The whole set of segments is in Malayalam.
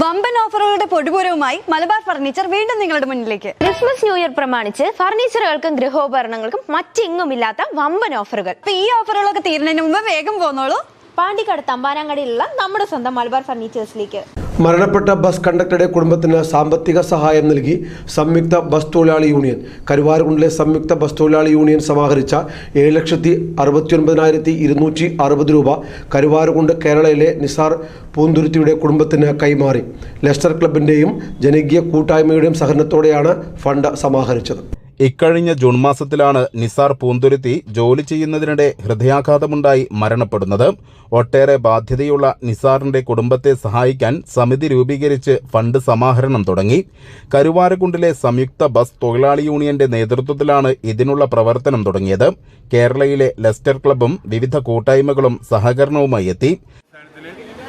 വമ്പൻ ഓഫറുകളുടെ പൊടിപൂരവുമായി മലബാർ ഫർണിച്ചർ വീണ്ടും നിങ്ങളുടെ മുന്നിലേക്ക്. ക്രിസ്മസ് ന്യൂ ഇയർ പ്രമാണിച്ച് ഫർണിച്ചറുകൾക്കും ഗൃഹോപകരണങ്ങൾക്കും മറ്റെങ്ങുമില്ലാത്ത വമ്പൻ ഓഫറുകൾ. അപ്പൊ ഈ ഓഫറുകളൊക്കെ തീരുന്നതിന് മുമ്പ് വേഗം പോന്നോളൂ. പാണ്ടിക്കാട് തമ്പാനാങ്കടിയിലുള്ള നമ്മുടെ സ്വന്തം മലബാർ ഫർണിച്ചേഴ്സിലേക്ക്. മരണപ്പെട്ട ബസ് കണ്ടക്ടറുടെ കുടുംബത്തിന് സാമ്പത്തിക സഹായം നൽകി സംയുക്ത ബസ് തൊഴിലാളി യൂണിയൻ. കരുവാരകുണ്ടിലെ സംയുക്ത ബസ് തൊഴിലാളി യൂണിയൻ സമാഹരിച്ച ഏഴ് ലക്ഷത്തി അറുപത്തിയൊൻപതിനായിരത്തി ഇരുന്നൂറ്റി അറുപത് രൂപ കരുവാരകുണ്ട് കേരളയിലെ നിസാർ പൂന്തുരുത്തിയുടെ കുടുംബത്തിന് കൈമാറി. ലെസ്റ്റർ ക്ലബിന്റെയും ജനകീയ കൂട്ടായ്മയുടെയും സഹകരണത്തോടെയാണ് ഫണ്ട് സമാഹരിച്ചത്. ഇക്കഴിഞ്ഞ ജൂൺ മാസത്തിലാണ് നിസാർ പൂന്തുരുത്തി ജോലി ചെയ്യുന്നതിനിടെ ഹൃദയാഘാതമുണ്ടായി മരണപ്പെടുന്നത്. ഒട്ടേറെ ബാധ്യതയുള്ള നിസാറിന്റെ കുടുംബത്തെ സഹായിക്കാൻ സമിതി രൂപീകരിച്ച് ഫണ്ട് സമാഹരണം തുടങ്ങി. കരുവാരക്കുണ്ടിലെ സംയുക്ത ബസ് തൊഴിലാളി യൂണിയന്റെ നേതൃത്വത്തിലാണ് ഇതിനുള്ള പ്രവർത്തനം തുടങ്ങിയത്. കേരളയിലെ ലെസ്റ്റർ ക്ലബും വിവിധ കൂട്ടായ്മകളും സഹകരണവുമായി എത്തി.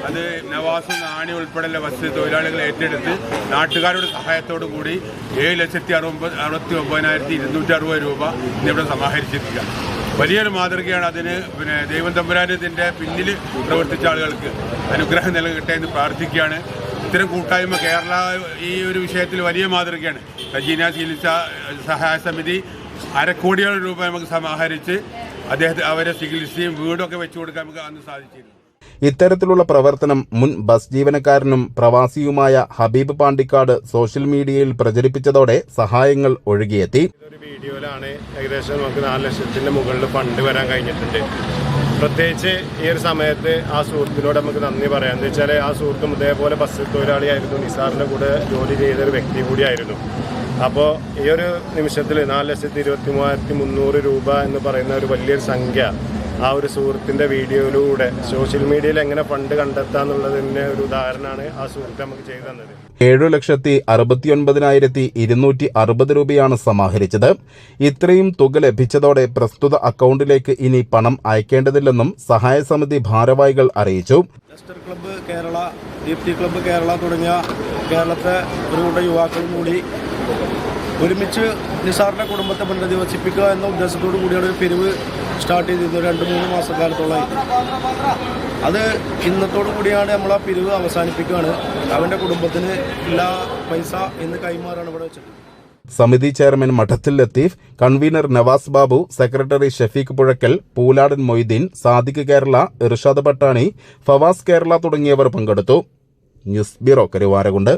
അത് നവാസും നാണി ഉൾപ്പെടെയുള്ള ബസ് തൊഴിലാളികൾ ഏറ്റെടുത്ത് നാട്ടുകാരുടെ സഹായത്തോടു കൂടി ഏഴ് ലക്ഷത്തി അറുപത് അറുപത്തി ഒമ്പതിനായിരത്തി ഇരുന്നൂറ്റി അറുപത് രൂപ ഇന്നിവിടെ സമാഹരിച്ചിരിക്കുക. വലിയൊരു മാതൃകയാണ് അതിന് പിന്നെ ദൈവം തമ്പുരാനത്തിന്റെ പിന്നിൽ പ്രവർത്തിച്ച ആളുകൾക്ക് അനുഗ്രഹം നൽകട്ടെ എന്ന് പ്രാർത്ഥിക്കുകയാണ്. ഇത്തരം കൂട്ടായ്മ കേരള ഈ ഒരു വിഷയത്തിൽ വലിയ മാതൃകയാണ്. സജീന ചികിത്സ സഹായ സമിതി അരക്കോടിയോളം രൂപ നമുക്ക് സമാഹരിച്ച് അദ്ദേഹത്തെ അവരെ ചികിത്സയും വീടൊക്കെ വെച്ചു കൊടുക്കാൻ നമുക്ക് അന്ന് സാധിച്ചിരുന്നു. ഇത്തരത്തിലുള്ള പ്രവർത്തനം മുൻ ബസ് ജീവനക്കാരനും പ്രവാസിയുമായ ഹബീബ് പാണ്ടിക്കാട് സോഷ്യൽ മീഡിയയിൽ പ്രചരിപ്പിച്ചതോടെ സഹായങ്ങൾ ഒഴുകിയെത്തി. വീഡിയോയിലാണ് ഏകദേശം നമുക്ക് നാല് ലക്ഷത്തിന്റെ മുകളിൽ ഫണ്ട് വരാൻ കഴിഞ്ഞിട്ടുണ്ട്. പ്രത്യേകിച്ച് ഈ ഒരു സമയത്ത് ആ സുഹൃത്തിനോട് നമുക്ക് നന്ദി പറയാം. എന്താ വെച്ചാൽ ആ സുഹൃത്തും ഇതേപോലെ ബസ് തൊഴിലാളിയായിരുന്നു. നിസാറിന്റെ കൂടെ ജോലി ചെയ്ത ഒരു വ്യക്തി കൂടിയായിരുന്നു. അപ്പോൾ ഈ ഒരു നിമിഷത്തിൽ നാല് ലക്ഷത്തി ഇരുപത്തി മൂവായിരത്തി മുന്നൂറ് രൂപ എന്ന് പറയുന്ന ഒരു വലിയൊരു സംഖ്യ ആ ഒരു സുഹൃത്തിന്റെ വീഡിയോയിലൂടെ സോഷ്യൽ മീഡിയയിൽ എങ്ങനെ ഫണ്ട് കണ്ടെത്താന്നുള്ളതിന്റെ ഒരു ഉദാഹരണമാണ് ആ സുഹൃത്ത് നമുക്ക് ചെയ്തു തന്നത്. ഏഴു ലക്ഷത്തി അറുപത്തിയൊൻപതിനായിരത്തി ഇരുന്നൂറ്റി അറുപത് രൂപയാണ് സമാഹരിച്ചത്. ഇത്രയും തുക ലഭിച്ചതോടെ പ്രസ്തുത അക്കൗണ്ടിലേക്ക് ഇനി പണം അയക്കേണ്ടതില്ലെന്നും സഹായ സമിതി ഭാരവാഹികൾ അറിയിച്ചു. Leicester club Kerala Deepthi club Kerala തുടങ്ങിയ കേരളത്തെ ഒരു കൂട്ടം യുവാക്കളും കൂടി ഒരുമിച്ച് നിസാറിന്റെ കുടുംബത്തെ പുനരധിവസിപ്പിക്കുക എന്ന ഉദ്ദേശത്തോടു കൂടിയാണ് ഒരു പിരിവ് സ്റ്റാർട്ട് ചെയ്തിരുന്നത് രണ്ട് മൂന്ന് മാസക്കാലത്തോളമായി. അത് ഇന്നത്തോടു കൂടിയാണ് നമ്മൾ ആ പിരിവ് അവസാനിപ്പിക്കുകയാണ്. അവന്റെ കുടുംബത്തിന് എല്ലാ പൈസ ഇന്ന് കൈമാറാണ് ഇവിടെ വെച്ചത്. സമിതി chairman Madathil Latheef convener Navas Babu secretary Shafeeq Puzhakkal Pooladan Moideen Sadiq Kerala Irshad Pattani Favas Kerala തുടങ്ങിയവർ പങ്കെടുത്തു. News bureau Karuvarakundu.